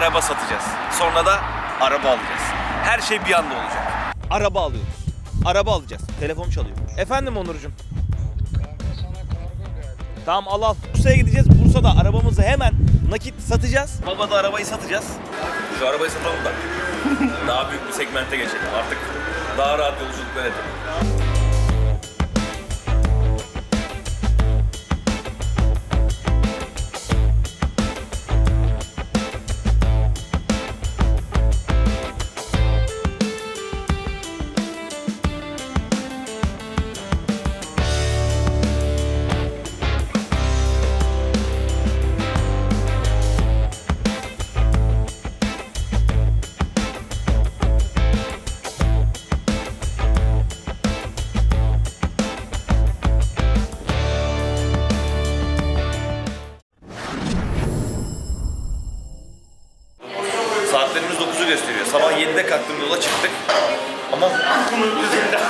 araba satacağız. Sonra da araba alacağız. Her şey bir anda olacak. Araba alıyoruz. Araba alacağız. Telefon çalıyor. Efendim Onurcuğum. Tamam al al. Bursa'ya gideceğiz. Bursa'da arabamızı hemen nakit satacağız. Baba da arabayı satacağız. Şu arabayı satalım da daha büyük bir segmente geçelim. Artık daha rahat yolculuklar edelim. Yola çıktık. Ama uykunun yüzünden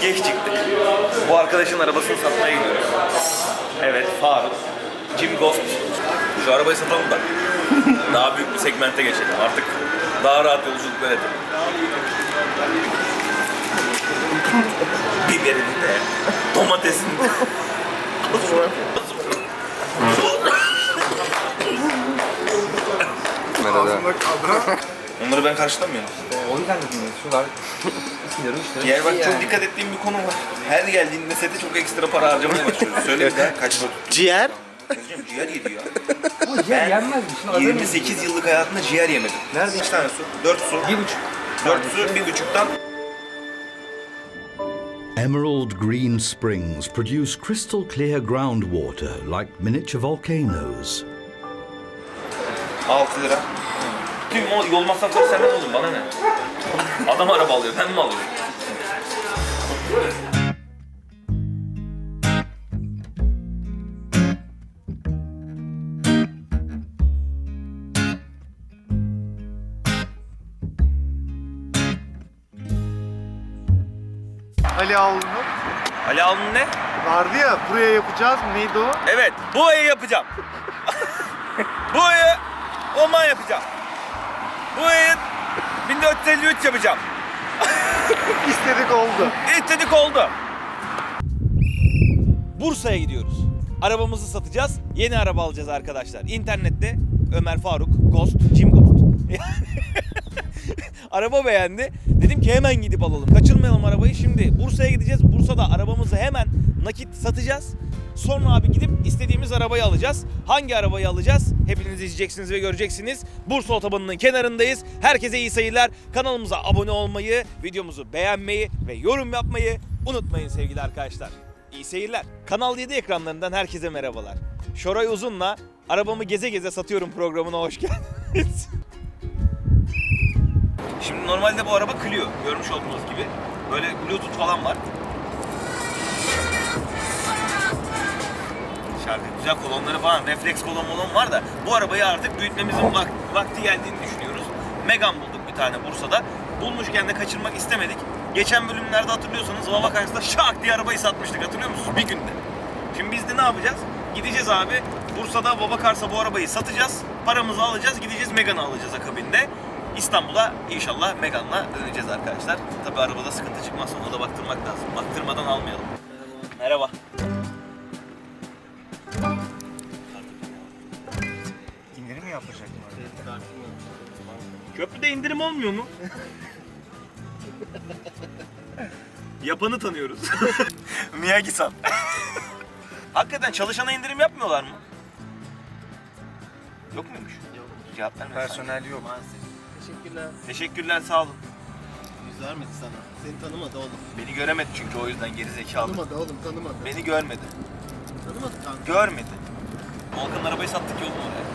geç çıktık. Bu arkadaşın arabasını satmaya gidiyoruz. Evet Faruk. Jim Ghost. Şu arabayı satalım da daha büyük bir segmente geçelim. Artık daha rahat yolculuklar edelim. Biberini de, domatesini de. Merhaba. Onları ben karşılamıyorum. O yüzden dedim şunlar isimleri işte. Yani bak çok dikkat ettiğim bir konu var. Her geldiğinde sete çok ekstra para harcamaya başlıyoruz. Söyle bir daha kaç para? Ciğer. Hocam ciğer yedi ya. Bu ciğer yenmez mi? Şimdi adamın- 28 yıllık hayatında ciğer yemedim. Nerede? Kaç tane su? 4 su. Bir buçuk. 4 su, bir buçuktan Emerald green springs produce crystal clear groundwater like miniature volcanoes. 6 lira. Tüm o yol masrafları senden oğlum bana ne? Adam araba alıyor, ben mi alıyorum? Ali Ağulu'nun Ali Alnın ne? vardı ya buraya yapacağız mı neydi o? Evet, bu ayı yapacağım. bu ayı Oman yapacağım. Bu ayın 1453 yapacağım. İstedik oldu. İstedik oldu. Bursa'ya gidiyoruz. Arabamızı satacağız. Yeni araba alacağız arkadaşlar. İnternette Ömer Faruk, Ghost, Jim Ghost. araba beğendi. Dedim ki hemen gidip alalım. Kaçırmayalım arabayı. Şimdi Bursa'ya gideceğiz. Bursa'da arabamızı hemen nakit satacağız. Sonra abi gidip istediğimiz arabayı alacağız. Hangi arabayı alacağız? Hepiniz izleyeceksiniz ve göreceksiniz. Bursa otobanının kenarındayız. Herkese iyi seyirler. Kanalımıza abone olmayı, videomuzu beğenmeyi ve yorum yapmayı unutmayın sevgili arkadaşlar. İyi seyirler. Kanal 7 ekranlarından herkese merhabalar. Şoray Uzun'la arabamı geze geze satıyorum programına hoş geldiniz. Şimdi normalde bu araba Clio. Görmüş olduğunuz gibi. Böyle Bluetooth falan var. Şarkı güzel kolonları falan, refleks kolon molon var da bu arabayı artık büyütmemizin vak- vakti geldiğini düşünüyoruz. Megan bulduk bir tane Bursa'da. Bulmuşken de kaçırmak istemedik. Geçen bölümlerde hatırlıyorsanız Vava karşısında şak diye arabayı satmıştık hatırlıyor musunuz? Bir günde. Şimdi biz de ne yapacağız? Gideceğiz abi. Bursa'da Baba Kars'a bu arabayı satacağız. Paramızı alacağız. Gideceğiz Megan'ı alacağız akabinde. İstanbul'a inşallah Megan'la döneceğiz arkadaşlar. Tabi arabada sıkıntı çıkmazsa ona da baktırmak lazım. Baktırmadan almayalım. Köprüde indirim olmuyor mu? Yapanı tanıyoruz. Miyagi-san. Hakikaten çalışana indirim yapmıyorlar mı? Yok muymuş? Yok. Cevap vermedi. Personel yok. Teşekkürler. Teşekkürler sağ olun. Yüz vermedi sana. Seni tanımadı oğlum. Beni göremedi çünkü o yüzden geri zekalı. Tanımadı oğlum tanımadı. Beni görmedi. Tanımadı kanka. Görmedi. Volkan'ın arabayı sattık yolun oraya.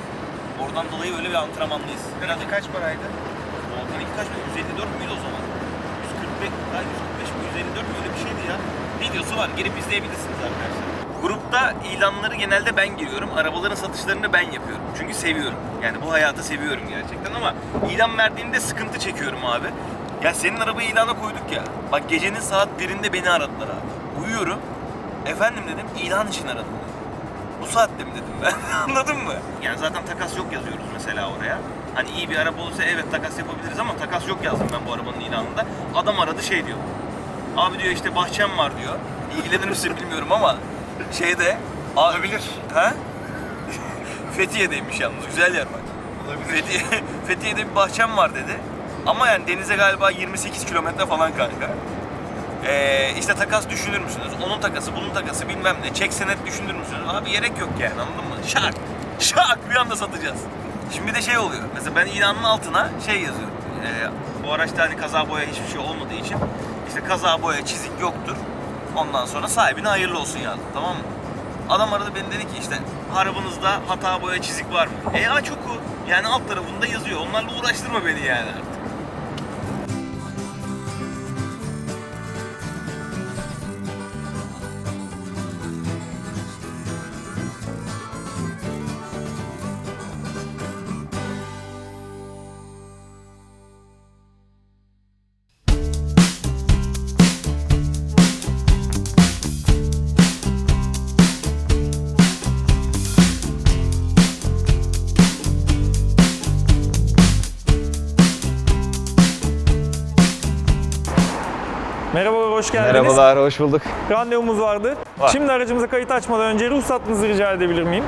Oradan dolayı öyle bir antrenmanlıyız. Herhalde kaç paraydı? Volkan'ınki kaç paraydı? 154 müydü o zaman? 145, hayır 145 mi? 154 mü? Öyle bir şeydi ya. Videosu var. Girip izleyebilirsiniz arkadaşlar. Grupta ilanları genelde ben giriyorum. Arabaların satışlarını ben yapıyorum. Çünkü seviyorum. Yani bu hayatı seviyorum gerçekten ama ilan verdiğimde sıkıntı çekiyorum abi. Ya senin arabayı ilana koyduk ya. Bak gecenin saat birinde beni aradılar abi. Uyuyorum. Efendim dedim ilan için aradım. Bu saatte mi dedim ben. Anladın mı? Yani zaten takas yok yazıyoruz mesela oraya. Hani iyi bir araba olursa evet takas yapabiliriz ama takas yok yazdım ben bu arabanın ilanında. Adam aradı şey diyor. Abi diyor işte bahçem var diyor. İlgilenir misin bilmiyorum ama şeyde olabilir. Ha? Fethiye'deymiş yalnız. Güzel yer bak. Fethiye, Fethiye'de bir bahçem var dedi. Ama yani denize galiba 28 kilometre falan kanka. Ee, işte takas düşünür müsünüz? Onun takası, bunun takası bilmem ne. Çek senet düşünür müsünüz? Abi gerek yok yani anladın mı? Şak! Şak! Bir anda satacağız. Şimdi bir de şey oluyor. Mesela ben ilanın altına şey yazıyorum. Ee, bu araçta hani kaza boya hiçbir şey olmadığı için işte kaza boya çizik yoktur. Ondan sonra sahibine hayırlı olsun yazdım tamam mı? Adam aradı beni dedi ki işte arabanızda hata boya çizik var mı? E aç oku. Yani alt tarafında yazıyor. Onlarla uğraştırma beni yani Merhabalar, hoş geldiniz. Merhabalar, hoş bulduk. Randevumuz vardı. Var. Şimdi aracımıza kayıt açmadan önce ruhsatınızı rica edebilir miyim?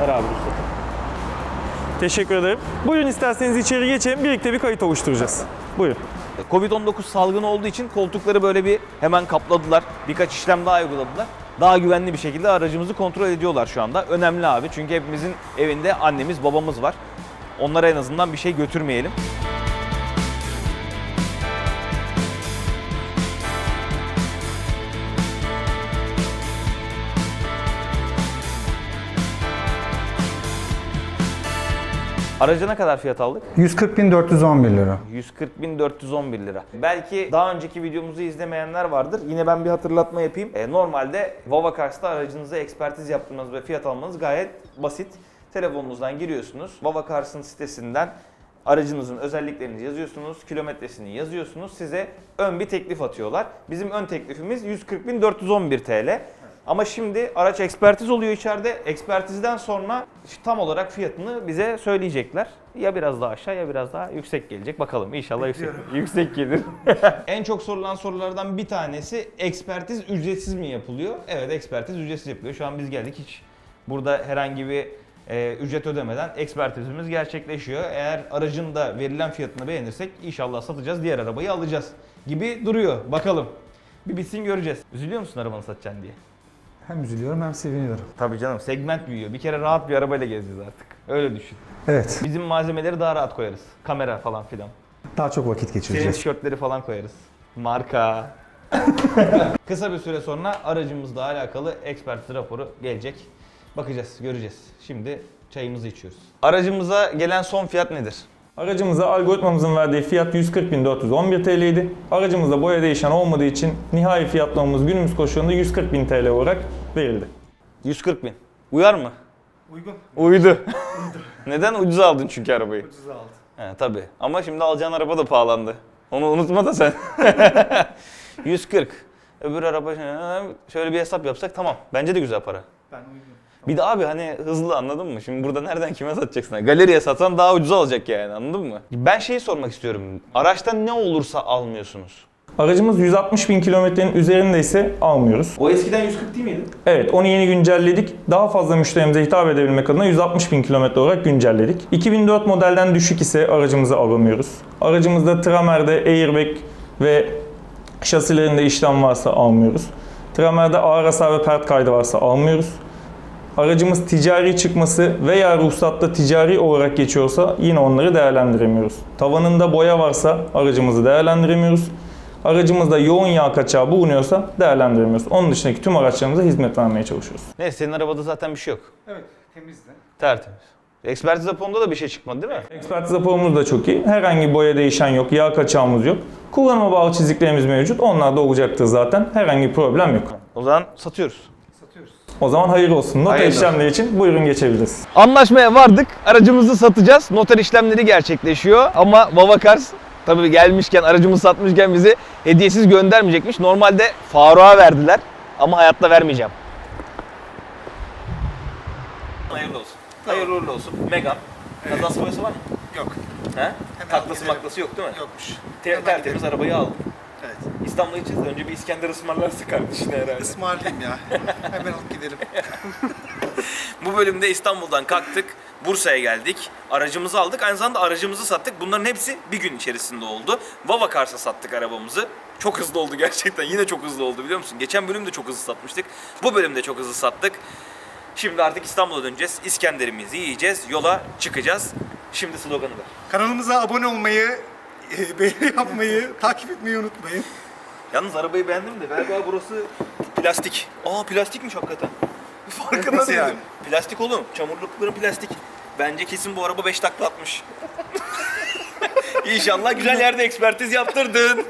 Ver abi ruhsatı. Teşekkür ederim. Buyurun isterseniz içeri geçelim. Birlikte bir kayıt oluşturacağız. Buyurun. Covid-19 salgını olduğu için koltukları böyle bir hemen kapladılar. Birkaç işlem daha uyguladılar. Daha güvenli bir şekilde aracımızı kontrol ediyorlar şu anda. Önemli abi çünkü hepimizin evinde annemiz, babamız var. Onlara en azından bir şey götürmeyelim. Araca ne kadar fiyat aldık? 140.411 lira. 140.411 lira. Belki daha önceki videomuzu izlemeyenler vardır. Yine ben bir hatırlatma yapayım. E, normalde Vava Cars'ta aracınıza ekspertiz yaptırmanız ve fiyat almanız gayet basit. Telefonunuzdan giriyorsunuz. Vava Cars'ın sitesinden aracınızın özelliklerini yazıyorsunuz, kilometresini yazıyorsunuz. Size ön bir teklif atıyorlar. Bizim ön teklifimiz 140.411 TL. Ama şimdi araç ekspertiz oluyor içeride. Ekspertizden sonra tam olarak fiyatını bize söyleyecekler. Ya biraz daha aşağı ya biraz daha yüksek gelecek. Bakalım inşallah yüksek, yüksek gelir. en çok sorulan sorulardan bir tanesi ekspertiz ücretsiz mi yapılıyor? Evet ekspertiz ücretsiz yapılıyor. Şu an biz geldik hiç burada herhangi bir e, ücret ödemeden ekspertizimiz gerçekleşiyor. Eğer aracın da verilen fiyatını beğenirsek inşallah satacağız, diğer arabayı alacağız gibi duruyor. Bakalım. Bir bitsin göreceğiz. Üzülüyor musun arabanı satacaksın diye? Hem üzülüyorum hem seviniyorum. Tabii canım segment büyüyor. Bir kere rahat bir arabayla gezeceğiz artık. Öyle düşün. Evet, Bizim malzemeleri daha rahat koyarız. Kamera falan filan. daha çok vakit Senin geçireceğiz. tişörtleri falan koyarız. Marka. Kısa bir süre sonra aracımızla alakalı ekspertiz raporu gelecek. Bakacağız, göreceğiz. Şimdi çayımızı içiyoruz. Aracımıza gelen son fiyat nedir? Aracımıza algoritmamızın verdiği fiyat 140.411 TL idi. Aracımızda boya değişen olmadığı için nihai fiyatlamamız günümüz koşulunda 140.000 TL olarak verildi. 140 bin. Uyar mı? Uygun. Uydu. Neden? Ucuz aldın çünkü arabayı. Ucuz aldım. He tabii. Ama şimdi alacağın araba da pahalandı. Onu unutma da sen. 140. Öbür araba şöyle bir hesap yapsak tamam. Bence de güzel para. Ben uygun. Bir de abi hani hızlı anladın mı? Şimdi burada nereden kime satacaksın? Galeriye satsan daha ucuz alacak yani anladın mı? Ben şeyi sormak istiyorum. Araçta ne olursa almıyorsunuz. Aracımız 160 bin kilometrenin üzerinde ise almıyoruz. O eskiden 140 değil miydi? Evet onu yeni güncelledik. Daha fazla müşterimize hitap edebilmek adına 160 bin kilometre olarak güncelledik. 2004 modelden düşük ise aracımızı alamıyoruz. Aracımızda tramerde airbag ve şasilerinde işlem varsa almıyoruz. Tramerde ağır hasar ve pert kaydı varsa almıyoruz. Aracımız ticari çıkması veya ruhsatta ticari olarak geçiyorsa yine onları değerlendiremiyoruz. Tavanında boya varsa aracımızı değerlendiremiyoruz. Aracımızda yoğun yağ kaçağı bulunuyorsa değerlendiremiyoruz. Onun dışındaki tüm araçlarımıza hizmet vermeye çalışıyoruz. Neyse senin arabada zaten bir şey yok. Evet, temizdi. Tertemiz. Ekspertiz raporunda da bir şey çıkmadı değil mi? Ekspertiz raporumuz da çok iyi. Herhangi boya değişen yok, yağ kaçağımız yok. Kullanıma bağlı çiziklerimiz mevcut. Onlar da olacaktır zaten. Herhangi bir problem yok. O zaman satıyoruz. Satıyoruz. O zaman hayırlı olsun. Not Hayırlı işlemleri için buyurun geçebiliriz. Anlaşmaya vardık. Aracımızı satacağız. Noter işlemleri gerçekleşiyor. Ama Vavakars tabii gelmişken, aracımızı satmışken bizi hediyesiz göndermeyecekmiş. Normalde Faruk'a verdiler ama hayatta vermeyeceğim. Hayırlı olsun. Hayırlı uğurlu olsun. Megan. Kazası boyası var mı? Yok. He? Hemen Taklası gidelim. maklası yok değil mi? Yokmuş. Te- Hemen tertemiz arabayı aldım. Evet. İstanbul'a gideceğiz de önce bir İskender ısmarlarsın kardeşine herhalde. Ismarlayayım ya. Hemen alıp gidelim. Bu bölümde İstanbul'dan kalktık. Bursa'ya geldik. Aracımızı aldık. Aynı zamanda aracımızı sattık. Bunların hepsi bir gün içerisinde oldu. Vava Cars'a sattık arabamızı. Çok hızlı oldu gerçekten. Yine çok hızlı oldu biliyor musun? Geçen bölümde çok hızlı satmıştık. Bu bölümde çok hızlı sattık. Şimdi artık İstanbul'a döneceğiz. İskenderimizi yiyeceğiz. Yola çıkacağız. Şimdi sloganı ver. Kanalımıza abone olmayı, e, beğeni yapmayı, takip etmeyi unutmayın. Yalnız arabayı beğendim de galiba burası plastik. Aa plastikmiş hakikaten. Farkında Nasıl değilim. yani? Plastik oğlum. Çamurlukların plastik. Bence kesin bu araba 5 takla atmış. İnşallah güzel yerde ekspertiz yaptırdın.